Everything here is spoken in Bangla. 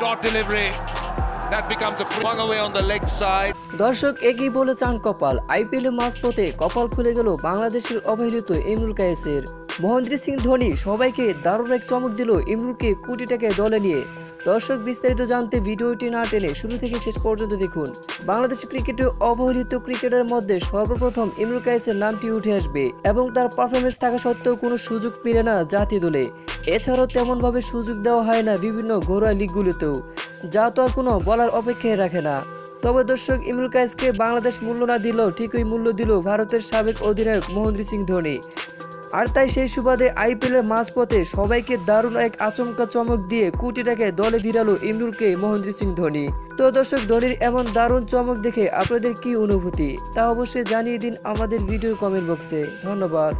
Short delivery. That becomes a swung away on the leg side. দর্শক একই বলে চান কপাল আইপিএল মাঝপথে কপাল খুলে গেল বাংলাদেশের অবহেলিত ইমরুল কায়েসের মহেন্দ্র সিং ধোনি সবাইকে দারুণ এক চমক দিল ইমরুলকে কোটি টাকায় দলে নিয়ে দর্শক বিস্তারিত জানতে ভিডিওটি না টেনে শুরু থেকে শেষ পর্যন্ত দেখুন। বাংলাদেশ ক্রিকেটে অবহেলিত ক্রিকেটের মধ্যে সর্বপ্রথম ইমরুল কায়েসের নামটি উঠে আসবে এবং তার পারফরমেন্স থাকা সত্ত্বেও কোনো সুযোগ পেলে না জাতীয় দলে। এছাড়াও তেমনভাবে সুযোগ দেওয়া হয় না বিভিন্ন ঘরোয়া লিগগুলোতেও, যা তো আর কোনো বলার অপেক্ষায় রাখে না। তবে দর্শক, ইমরুল কায়েসকে বাংলাদেশ মূল্য না দিলেও ঠিকই মূল্য দিল ভারতের সাবেক অধিনায়ক মহেন্দ্র সিং ধোনি। আর তাই সেই সুবাদে আইপিএলের মাঝপথে সবাইকে দারুণ এক আচমকা চমক দিয়ে কোটি টাকায় দলে ভিড়ালো ইমরুলকে মহেন্দ্র সিং ধোনি। তো দর্শক, ধোনির এমন দারুণ চমক দেখে আপনাদের কি অনুভূতি? তা অবশ্যই জানিয়ে দিন আমাদের ভিডিও কমেন্ট বক্সে। ধন্যবাদ।